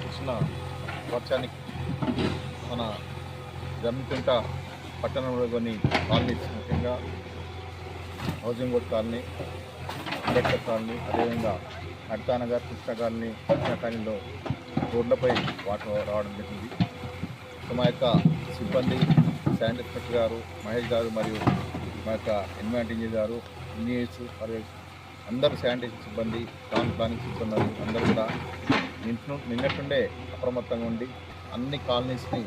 కురిసిన వర్షానికి మన జమ్మికుంట పట్టణంలో కొన్ని కాలనీస్ ముఖ్యంగా housing board colony Ambedkar colony అదేవిధంగా అడ్తానగర్ కృష్ణ కాలనీ కృష్ణ కాలనీలో రోడ్లపై వాటర్ రావడం జరిగింది. సో మా యొక్క సిబ్బంది శాండ్ ఇన్స్పెక్టర్ గారు మహేష్ గారు మరియు మా యొక్క ఎన్విరాన్మెంట్ ఇంజనీర్ గారు ఇంజనీర్స్ మరియు అందరు శానిటేషన్ సిబ్బంది టౌన్ ప్లానింగ్ సిబ్బంది అందరూ కూడా నిన్న నిన్నట్టుండే అప్రమత్తంగా ఉండి అన్ని కాలనీస్ని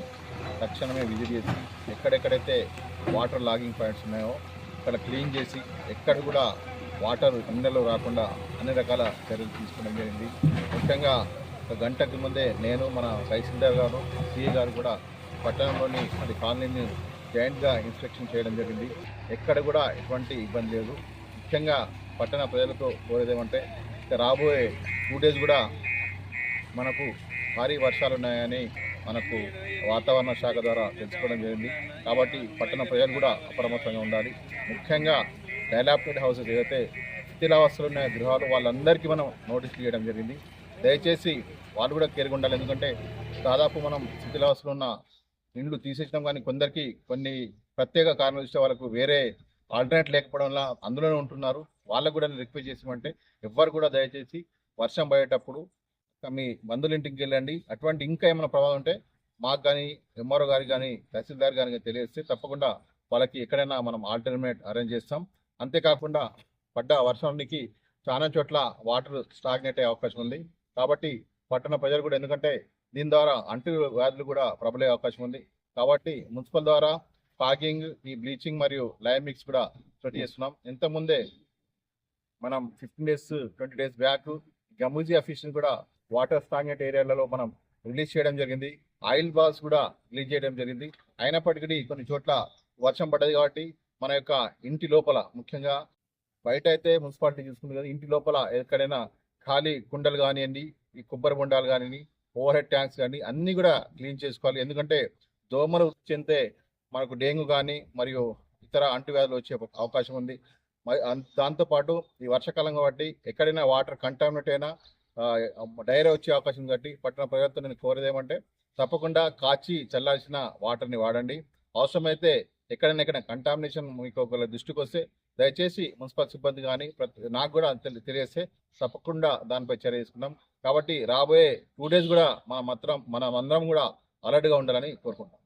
తక్షణమే విజిట్ చేసి ఎక్కడెక్కడైతే వాటర్ లాగింగ్ పాయింట్స్ ఉన్నాయో అక్కడ క్లీన్ చేసి ఎక్కడ కూడా వాటర్ ఇళ్ళలో రాకుండా అన్ని రకాల చర్యలు తీసుకోవడం జరిగింది. ముఖ్యంగా ఒక గంటకి ముందే నేను మన తహసీల్దార్ గారు సిఏ గారు కూడా పట్టణంలోని అది కాలనీని జాయింట్గా ఇన్స్పెక్షన్ చేయడం జరిగింది. ఎక్కడ కూడా ఎటువంటి ఇబ్బంది లేదు. ముఖ్యంగా పట్టణ ప్రజలకు కోరేదేమంటే ఇక రాబోయే టూ డేస్ కూడా మనకు భారీ వర్షాలు ఉన్నాయని మనకు వాతావరణ శాఖ ద్వారా తెలుసుకోవడం జరిగింది. కాబట్టి పట్టణ ప్రజలు కూడా అప్రమత్తంగా ఉండాలి. ముఖ్యంగా డైలాప్టెడ్ హౌసెస్ ఏదైతే స్థితిలావస్థలు ఉన్న గృహాలు వాళ్ళందరికీ మనం నోటీస్ ఇవ్వడం జరిగింది. దయచేసి వాళ్ళు కూడా కేర్గా ఉండాలి. ఎందుకంటే దాదాపు మనం స్థితిలావస్థలు ఉన్న ఇండ్లు తీసేసినాం కానీ కొందరికి కొన్ని ప్రత్యేక కారణాలు ఇస్తే వాళ్ళకు వేరే ఆల్టర్నేట్ లేకపోవడం వల్ల అందులోనే ఉంటున్నారు. వాళ్ళకు కూడా రిక్వెస్ట్ చేసామంటే ఎవ్వరు కూడా దయచేసి వర్షం పడేటప్పుడు మీ బంధువుల ఇంటికి వెళ్ళండి. అటువంటి ఇంకా ఏమైనా ప్రభావం ఉంటే మాకు కానీ ఎంఆర్ఓ గారికి కానీ తహసీల్దార్ గారికి తెలియజేస్తే తప్పకుండా వాళ్ళకి ఎక్కడైనా మనం ఆల్టర్నేట్ అరేంజ్ చేస్తాం. అంతేకాకుండా పడ్డ వర్షానికి చాలా చోట్ల వాటర్ స్టాగ్నేట్ అయ్యే అవకాశం ఉంది. కాబట్టి పట్టణ ప్రజలు కూడా ఎందుకంటే దీని ద్వారా అంటు వ్యాధులు కూడా ప్రబలే అవకాశం ఉంది. కాబట్టి మున్సిపల్ ద్వారా పాకింగ్ ఈ బ్లీచింగ్ మరియు లైమ్ మిక్స్ కూడా స్టడీ చేస్తున్నాం. ఇంతకుముందే మనం fifteen days twenty days back gambusia ఫిష్ని కూడా వాటర్ స్టాగ్నెట్ ఏరియాలలో మనం రిలీజ్ చేయడం జరిగింది. ఆయిల్ బాల్స్ కూడా రిలీజ్ చేయడం జరిగింది. అయినప్పటికీ కొన్ని చోట్ల వర్షం పడ్డది కాబట్టి మన యొక్క ఇంటి లోపల ముఖ్యంగా బయట అయితే మున్సిపాలిటీ చూసుకుంది కదా ఇంటి లోపల ఎక్కడైనా ఖాళీ కుండలు కానివ్వండి ఈ కొబ్బరి బొండాలు కానివ్వండి ఓవర్ హెడ్ ట్యాంక్స్ కానీ అన్నీ కూడా క్లీన్ చేసుకోవాలి. ఎందుకంటే దోమలు చెందితే మనకు డెంగ్యూ కానీ మరియు ఇతర అంటువ్యాధులు వచ్చే అవకాశం ఉంది. మరి దాంతోపాటు ఈ వర్షాకాలం కాబట్టి ఎక్కడైనా వాటర్ కంటామినేట్ అయినా డైరియా వచ్చే అవకాశం కట్టి కాబట్టి పట్టణ ప్రజలతో నేను కోరేది ఏమంటే తప్పకుండా కాచి చల్లాల్సిన వాటర్ని వాడండి. అవసరమైతే ఎక్కడైనా ఎక్కడ కంటామినేషన్ మీకు ఒకవేళ దృష్టికి వస్తే దయచేసి మున్సిపల్ సిబ్బంది కానీ ప్రతి నాకు కూడా తెలియస్తే తప్పకుండా దానిపై చర్య తీసుకున్నాం కాబట్టి రాబోయే టూ డేస్ కూడా మా మాత్రం మనం అందరం కూడా అలర్ట్గా ఉండాలని కోరుకుంటాం